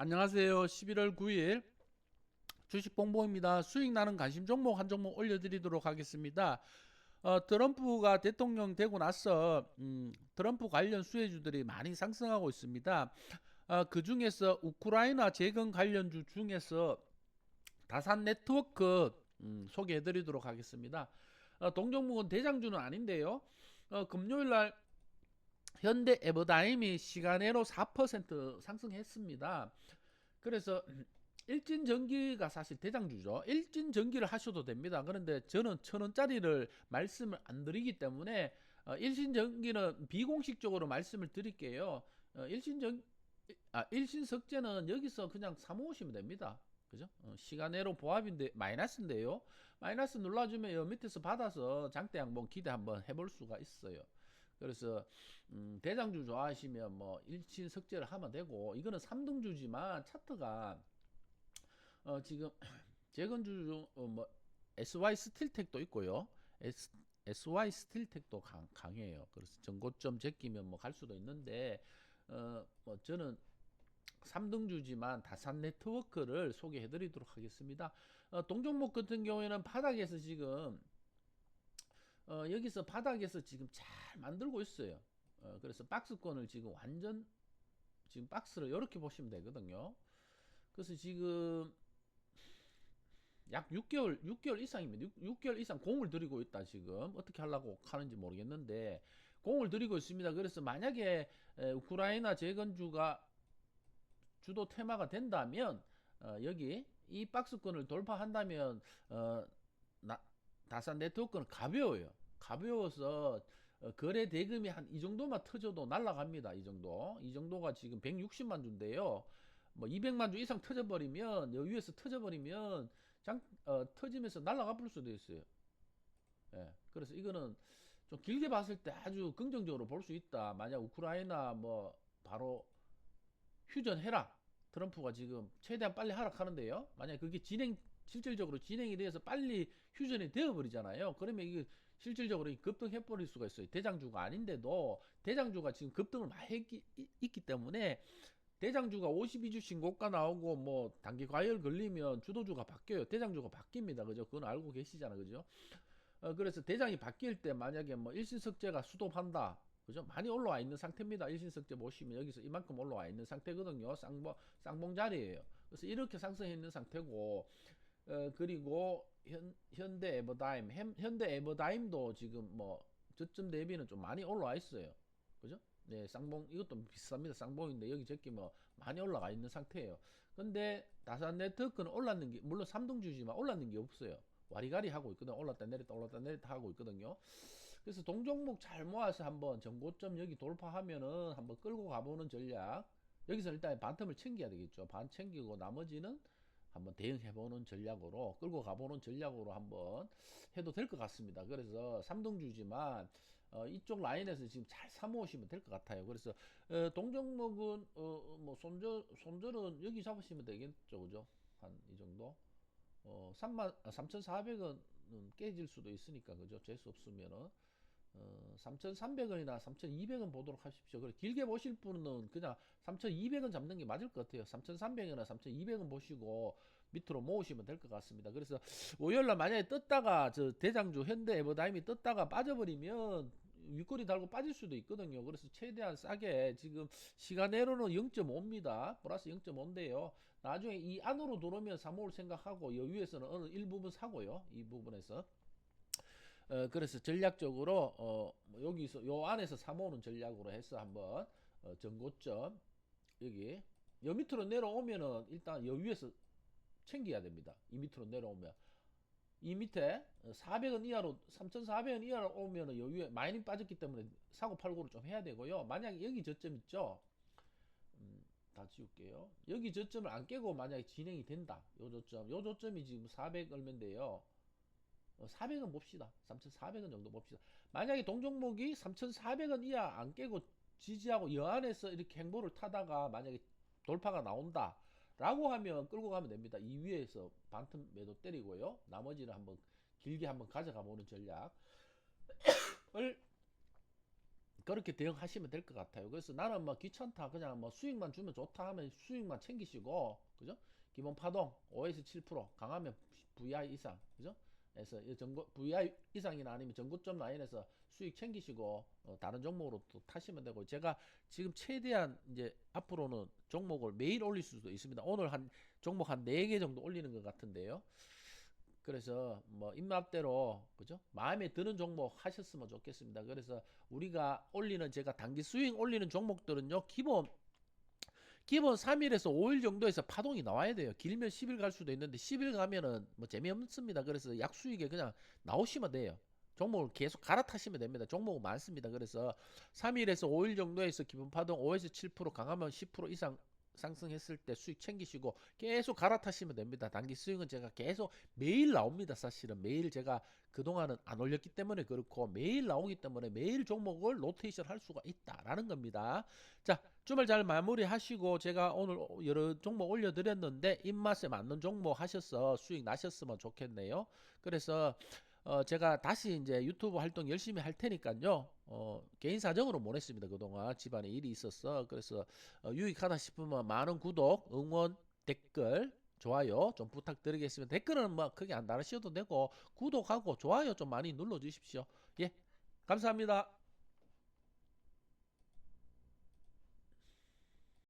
안녕하세요. 11월 9일 주식 봉봉입니다. 수익 나는 관심 종목 한 종목 올려드리도록 하겠습니다. 어, 트럼프가 대통령 되고 나서 음, 트럼프 관련 수혜주들이 많이 상승하고 있습니다. 어, 그 중에서 우크라이나 재건 관련주 중에서 다산 네트워크 음, 소개해드리도록 하겠습니다. 어, 동종목은 대장주는 아닌데요. 어, 금요일 날 현대 에버다임이 시간외로 4% 상승했습니다. 그래서 일진 전기가 사실 대장주죠. 일진 전기를 하셔도 됩니다. 그런데 저는 천 원짜리를 말씀을 안 드리기 때문에 어, 일신 전기는 비공식적으로 말씀을 드릴게요. 어, 일신 전 아, 일신 석재는 여기서 그냥 사모으시면 됩니다. 그죠? 어, 시간외로 보합인데 마이너스인데요. 마이너스 눌러주면 요 밑에서 받아서 장대 양봉 기대 한번 해볼 수가 있어요. 그래서 음, 대장주 좋아하시면 뭐 일친 석재를 하면 되고 이거는 3등주지만 차트가 어, 지금 재건주 중 어, 뭐 SY 스틸텍도 있고요. S, SY 스틸텍도 강, 강해요. 그래서 전고점 제끼면 뭐 갈 수도 있는데 어, 뭐 저는 3등주지만 다산 네트워크를 소개해 드리도록 하겠습니다. 어, 동종목 같은 경우에는 바닥에서 지금 어, 여기서 바닥에서 지금 잘 만들고 있어요. 어, 그래서 박스권을 지금 완전 지금 박스를 이렇게 보시면 되거든요. 그래서 지금 약 6개월 6개월 이상입니다. 6, 개월 이상 공을 들이고 있다 지금 어떻게 하려고 하는지 모르겠는데 공을 들이고 있습니다. 그래서 만약에 에, 우크라이나 재건주가 주도 테마가 된다면 어, 여기 이 박스권을 돌파한다면 어, 나, 다산 네트워크는 가벼워요. 가벼워서 어, 거래 대금이 한 이 정도만 터져도 날라갑니다. 이 정도. 이 정도가 지금 160만 주인데요. 뭐 200만 주 이상 터져버리면 여기에서 터져버리면 장 어, 터지면서 날라가 볼 수도 있어요. 예. 그래서 이거는 좀 길게 봤을 때 아주 긍정적으로 볼 수 있다. 만약 우크라이나 뭐 바로 휴전해라. 트럼프가 지금 최대한 빨리 하락하는데요. 만약 그게 진행 실질적으로 진행이 돼서 빨리 휴전이 되어 버리잖아요. 그러면 이게 실질적으로 급등해 버릴 수가 있어요. 대장주가 아닌데도 대장주가 지금 급등을 많이 했기, 있기 때문에 대장주가 52주씩 고가 나오고 뭐 단기 과열 걸리면 주도주가 바뀌어요. 대장주가 바뀝니다. 그죠? 그건 알고 계시잖아. 그죠? 어, 그래서 대장이 바뀔 때 만약에 뭐 일신석재가 수도한다. 그죠? 많이 올라와 있는 상태입니다. 일신석재 보시면 여기서 이만큼 올라와 있는 상태거든요. 쌍봉, 쌍봉 자리예요. 그래서 이렇게 상승해 있는 상태고 어, 그리고 현, 현대 에버다임, 현, 현대 에버다임도 지금 뭐 저점 대비는 좀 많이 올라와 있어요. 그죠? 네, 쌍봉 이것도 비쌉니다. 쌍봉인데 여기 저기 뭐 많이 올라가 있는 상태예요. 근데 다산 네트워크는 올랐는 게 물론 3등주지만 올랐는 게 없어요. 와리가리 하고 있거든. 올랐다 내렸다 올랐다 내렸다 하고 있거든요. 그래서 동종목 잘 모아서 한번 전고점 여기 돌파하면은 한번 끌고 가보는 전략. 여기서 일단 반텀을 챙겨야 되겠죠. 반 챙기고 나머지는 한번 대응해보는 전략으로 끌고 가보는 전략으로 한번 해도 될 것 같습니다. 그래서 3등주지만 어, 이쪽 라인에서 지금 잘 사모으시면 될 것 같아요. 그래서 어, 동종목은 어, 뭐 손절 손절은 여기 잡으시면 되겠죠, 그죠? 한 이 정도. 어, 3만 3,400원은 깨질 수도 있으니까 그죠? 재수 없으면은 어, 3,300원이나 3,200원 보도록 하십시오. 그래 길게 보실 분은 그냥 3,200원 잡는 게 맞을 것 같아요. 3,300원이나 3,200원 보시고 밑으로 모으시면 될 것 같습니다. 그래서 월요일날 만약에 떴다가 저 대장주 현대 에버다임이 떴다가 빠져버리면 윗꼬리 달고 빠질 수도 있거든요. 그래서 최대한 싸게 지금 시간외로는 0.5입니다. 플러스 0.5인데요. 나중에 이 안으로 들어오면 사모을 생각하고 여유에서는 어느 일부분 사고요. 이 부분에서. 어, 그래서 전략적으로 어, 뭐 여기서 요 안에서 사모으는 전략으로 해서 한번 어, 전고점 여기 여 밑으로 내려오면은 일단 여 위에서 챙겨야 됩니다. 이 밑으로 내려오면 이 밑에 400원 이하로 3,400원 이하로 오면은 여 위에 마이닝 빠졌기 때문에 사고 팔고를 좀 해야 되고요. 만약에 여기 저점 있죠. 음, 다 지울게요. 여기 저점을 안 깨고 만약에 진행이 된다. 요 저점, 요 저점이 지금 400 얼마인데요. 400원 봅시다. 3,400원 정도 봅시다. 만약에 동종목이 3,400원 이하 안 깨고 지지하고 여안에서 이렇게 행보를 타다가 만약에 돌파가 나온다. 라고 하면 끌고 가면 됩니다. 이 위에서 반틈 매도 때리고요. 나머지는 한번 길게 한번 가져가 보는 전략을 그렇게 대응하시면 될 것 같아요. 그래서 나는 뭐 귀찮다. 그냥 뭐 수익만 주면 좋다 하면 수익만 챙기시고, 그죠? 기본 파동 5에서 7% 강하면 VI 이상, 그죠? 이 전고 VI 이상이나 아니면 전고점 라인에서 수익 챙기시고 어, 다른 종목으로 또 타시면 되고 제가 지금 최대한 이제 앞으로는 종목을 매일 올릴 수도 있습니다. 오늘 한 종목 한 4개 정도 올리는 것 같은데요. 그래서 뭐 입맛대로 그죠? 마음에 드는 종목 하셨으면 좋겠습니다. 그래서 우리가 올리는 제가 단기 스윙 올리는 종목들은요. 기본 기본 3일에서 5일 정도에서 파동이 나와야 돼요. 길면 10일 갈 수도 있는데 10일 가면은 뭐 재미없습니다. 그래서 약수익에 그냥 나오시면 돼요. 종목을 계속 갈아타시면 됩니다. 종목은 많습니다. 그래서 3일에서 5일 정도에서 기본 파동 5에서 7% 강하면 10% 이상 상승했을 때 수익 챙기시고 계속 갈아타시면 됩니다. 단기 수익은 제가 계속 매일 나옵니다. 사실은 매일 제가 그동안은 안 올렸기 때문에 그렇고 매일 나오기 때문에 매일 종목을 로테이션 할 수가 있다라는 겁니다. 자, 주말 잘 마무리하시고 제가 오늘 여러 종목 올려드렸는데 입맛에 맞는 종목 하셔서 수익 나셨으면 좋겠네요. 그래서 어 제가 다시 이제 유튜브 활동 열심히 할 테니까요. 어 개인 사정으로 못 했습니다. 그동안 집안에 일이 있었어. 그래서 어, 유익하다 싶으면 많은 구독, 응원, 댓글, 좋아요 좀 부탁드리겠습니다. 댓글은 뭐 크게 안 달으셔도 되고 구독하고 좋아요 좀 많이 눌러 주십시오. 예. 감사합니다.